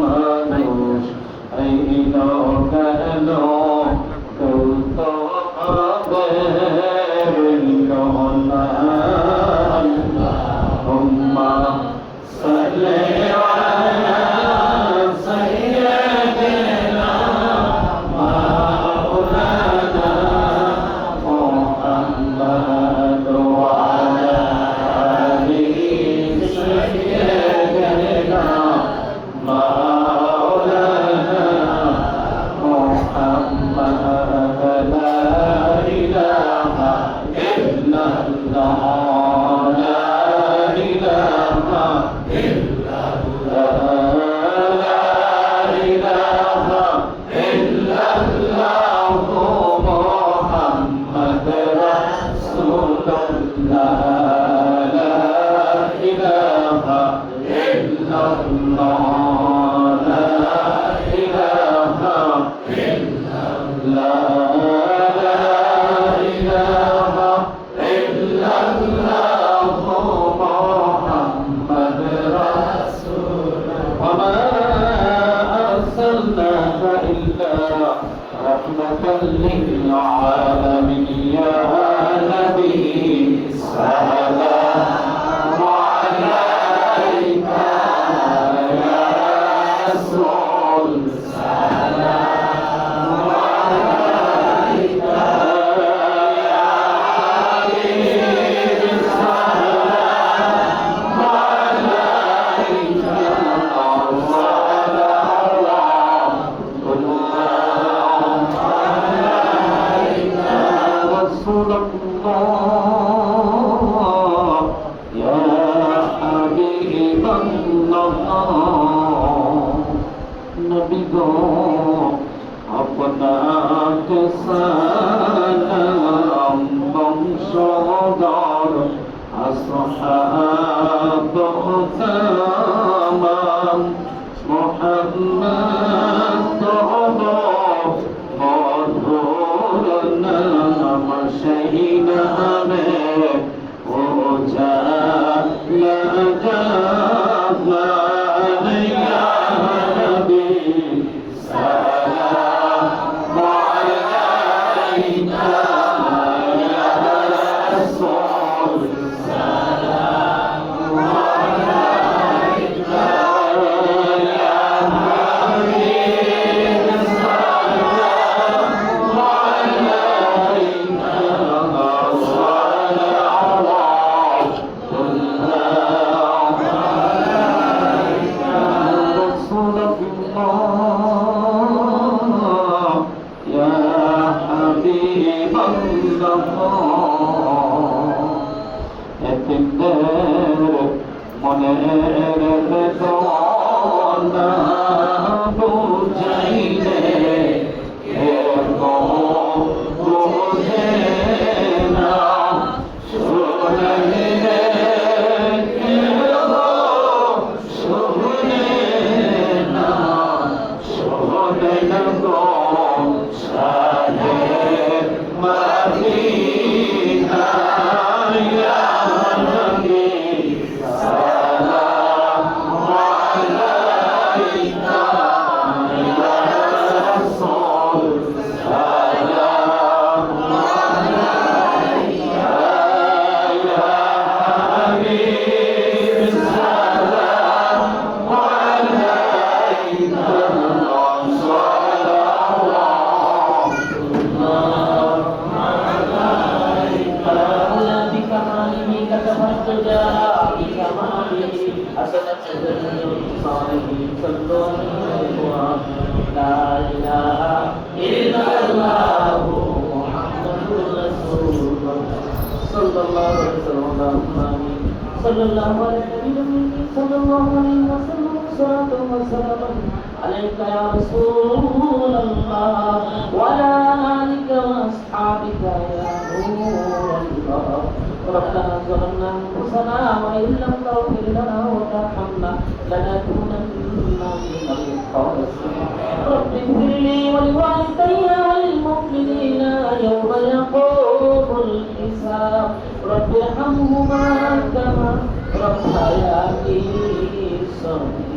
ما يشاء أي لو كان رسول سلام নবী अपना तो সালাম বংশধর। আসহাব মনের بكماله كتبت جاء بكماله حسنت صالحين صلوا عليه لا اله الا الله محمد رسول الله صلى الله عليه وسلم صلى الله عليه وسلم صلى الله عليه وسلم صلاة وسلام عليك يا رسول أنفسنا وإن لم تغفر لنا وترحمنا لنكونن من الخاسرين رب اغفر لي ولوالدي وللمؤمنين يوم يقوم الحساب رب ارحمهما كما ربياني صغيرا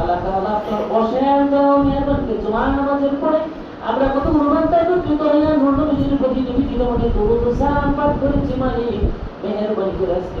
আল্লাহ তাআলা আপনার বসে দাও মেহরবানকে জুমা নামাজের পরে আমরা কত অনুমান তাই কৃত হইয়া নূর নবীর প্রতি নবী কিলোমিটার দরুদ ও সালাম পাঠ করেছি মানে মেহরবানি করে আজকে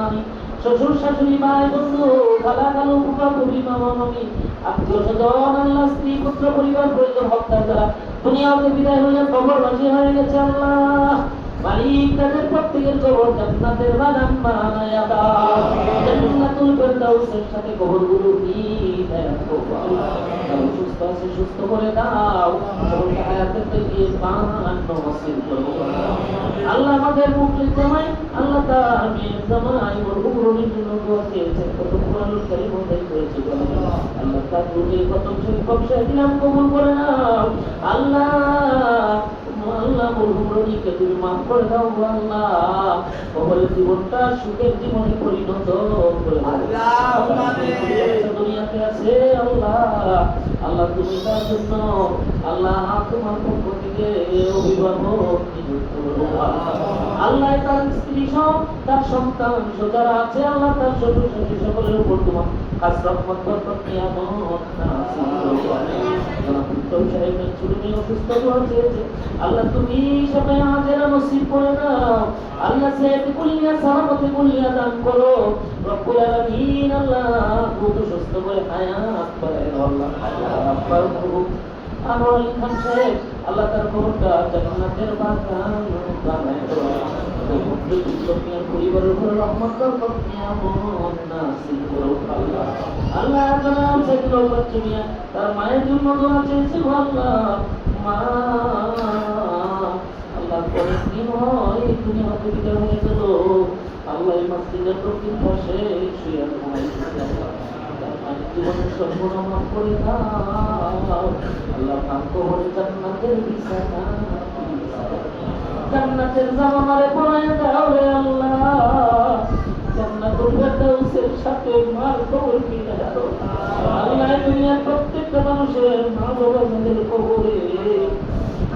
শ্বশুর শাশুড়ি, ভাই, বন্ধু, খালা খালু ফুফা, ফুফি, মামা, মামি, আত্মীয় স্বজন, আল্লাহ, স্ত্রী, পুত্র, পরিবার, পরিজন হত্যা যারা দুনিয়াতে বিদায় হয়ে কবরবাসী হয়ে গেছে আল্লাহ। মালিক তাদের প্রত্যেকের কবর জান্নাতের বাদাম বানায়া দাও জান্নাতুল ফেরদাউসের সাথে কবরগুলো নিয়ে দাও যারা সুস্থ করে দাও। করো। আল্লাহ আমাদের মুখলিস জামাই আল্লাহ তার মেয়ের জামাই ওর উপরণের জন্য দোয়া কত পুরানো কারিম ওদের করেছিল আল্লাহ তার রুটির কত সংখ্যক দিলাম কবুল করে নাও। আল্লাহ আল্লাহ মরহুমরণীকে তুমি মাফ করে দাও আল্লাহ। কবরের জীবনটা সুখের জীবনে পরিণত করে। দুনিয়াতে আছে আল্লাহ। আল্লাহ তুমি তার জন্য আল্লাহ তোমার পক্ষ থেকে অভিভাবক নিযুক্ত আল্লাহ তার স্ত্রী সব তার সন্তান যারা আছে আল্লাহ তার শ্বশুর শাশুড়ি সকলের উপর তোমার করো আল্লাহ তুমি সবাই হাজেরা নসিব করে দাও আল্লাহ সেহত কুলিয়া সালামতে কুলিয়া দান করো রব্বুল আলামিন আল্লাহ দ্রুত সুস্থ করে হায়াত পায় আল্লাহ আল্লাহ করুক আনোয়ার খান সাহেব আল্লাহ তার খবরটা জান্নাতের বাগান বানায় আল্লাহ জানাম বাচ্চা তার মায়ের জন্য দোয়া চেয়েছে আল্লাহ মা আল্লাহ দিন হয় তুমি হতে বিদায় হয়ে আল্লাহ এই মসজিদের দক্ষিণ পাশে শুয়ে করে দাও আল্লাহ পাক কবরে জান্নাতের বিছানা জান্নাতের জামানারে পড়ায় দাও রে আল্লাহ। জান্নাতুল ফেরদাউসের সাথে মার কবর কিনে দাও আল্লাহ দুনিয়ার প্রত্যেকটা মানুষের মা বাবা তাদের কবরে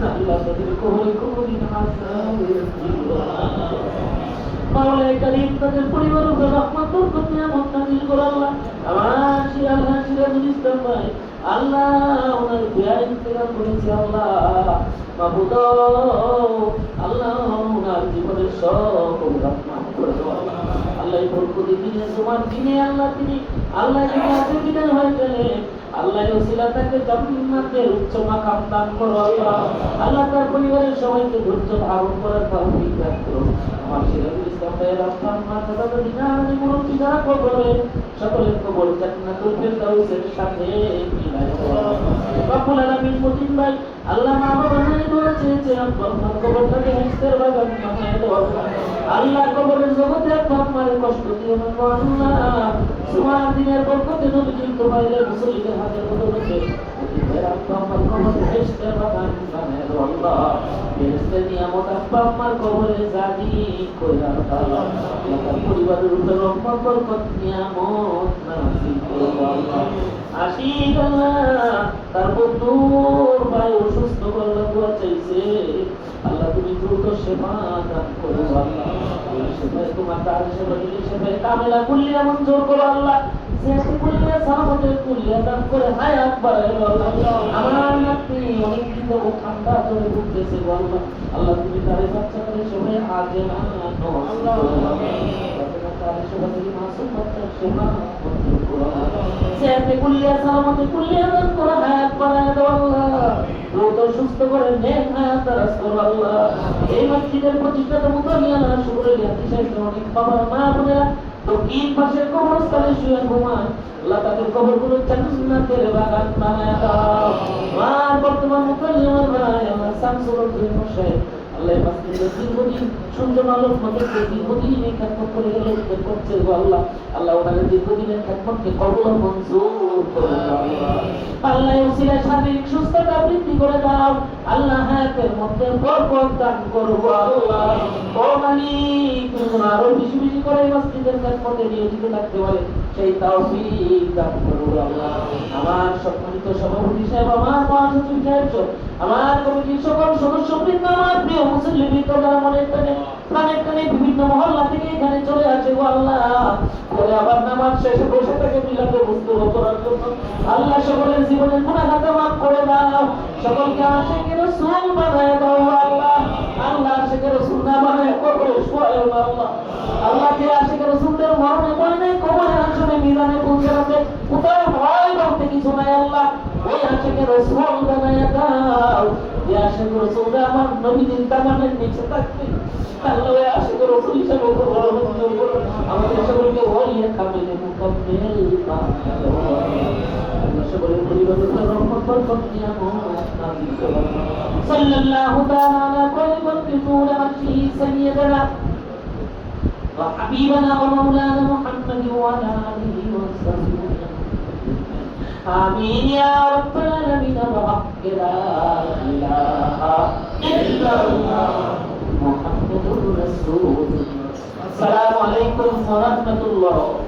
আল্লাহ। তাদের কবরে কবরে পরিবার বরকত নিয়ামত নাযিল করো আমার শিয়া আল্লাহ ইসলাম ভাই আল্লাহ ওনার বিয়া ইন্তেকাল করেছে আল্লাহ, মাহবুদ, আল্লাহ ওনার জীবনের সব দাও আল্লাহ। বরকতি দিনে, তোমার দিনে আল্লাহ তিনি, আল্লাহ যিনি আজকে বিদায় আল্লাহ ওসিলা তাকে উচ্চ মাকাম দান করো আল্লাহ। আল্লাহ তার পরিবারের সবাইকে ধৈর্য ধারণ করার তৌফিক দান করো। আমার সিরাজুল ইসলাম ভাইয়ের আফান মা দাদা দাদি নানি মুরব্বি সকলের কবর জান্নাতুল আল্লাহ মা বাবা নাই দোয়া চেয়েছে আমার কবরটাকে আল্লাহ কবরের জগতে আব্বা আমার কষ্ট দিও না আল্লাহ। সুমার দিনের বরকতে নবীজি তোমাইলে মুসলিমের বদলতে পরিবারের উপর রহমত বরকত নিয়ামত নাসিব আল্লাহ করলে তুমি দ্রুত সেবা দান করো আল্লাহ সেবায় তোমার তার সেবা দিলে সেবায় কামেলা কুল্লিয়া মঞ্জুর করো আল্লাহ কুল্লিয়া সালামতে কুল্লিয়া দান করে বাড়াই আল্লাহ আমার নাতি অনেক দিন ধরে ঠান্ডা জলে ভুগতেছে আল্লাহ আল্লাহ তুমি তারে বাচ্চা করে আগে না আল্লাহ দ্রুত সুস্থ করে নেক হায়াত আল্লাহ এই মসজিদের প্রতিষ্ঠাতা মুতামিয়ানা শুকরের হাতি সাহেব অনেক বাবা মা বোনেরা দক্ষিণ পাশের কবরস্থানে শুয়ে ঘুমান। আল্লাহ তাদের কবরগুলো জান্নাতের বাগান বানায় আর বর্তমান মুতামিয়ানা ভাই, আমার শামসুল উদ্দিন আল্লাহ আল্লাহ। শারীরিক সুস্থতা বৃদ্ধি করে দাও। আল্লাহ হায়াতের করে মসজিদের খেদমতে নিয়োজিত থাকতে পারে সেই করো আল্লাহ। আমার সম্মানিত সভাপতি সাহেব, আমার মহাসচিব সাহেব আমার কমিটির সকল সদস্য বৃন্দ আমার প্রিয় মুসলিম করে প্রাণের টানে বিভিন্ন মহল্লা থেকে এখানে চলে আসে আল্লাহ। পরে আবার নামাজ বসে মিলাতে বুঝতে আল্লাহ সকলের জীবনের মাফ করে দাও। সকলকে আশেকে রসুল বানায় দাও, আল্লাহ। আল্লাহ আশেকে রসুল না বানায়, কবরে শোয়ায় না আল্লাহ আল্লাহকে আশেকে রসুলদের মরণে পড়ে নেই, কবরে আসলে মিজানে পৌঁছে রাখে কোথাও ভয় বলতে কিছু নাই আল্লাহ। ওই আশেকে রসুল বানায় দাও। যে وحبيبنا ومولانا محمد وعلى آله وصحبه آمين يا رب العالمين. بحق لا إله إلا الله. محمد رسول الله السلام عليكم ورحمة الله.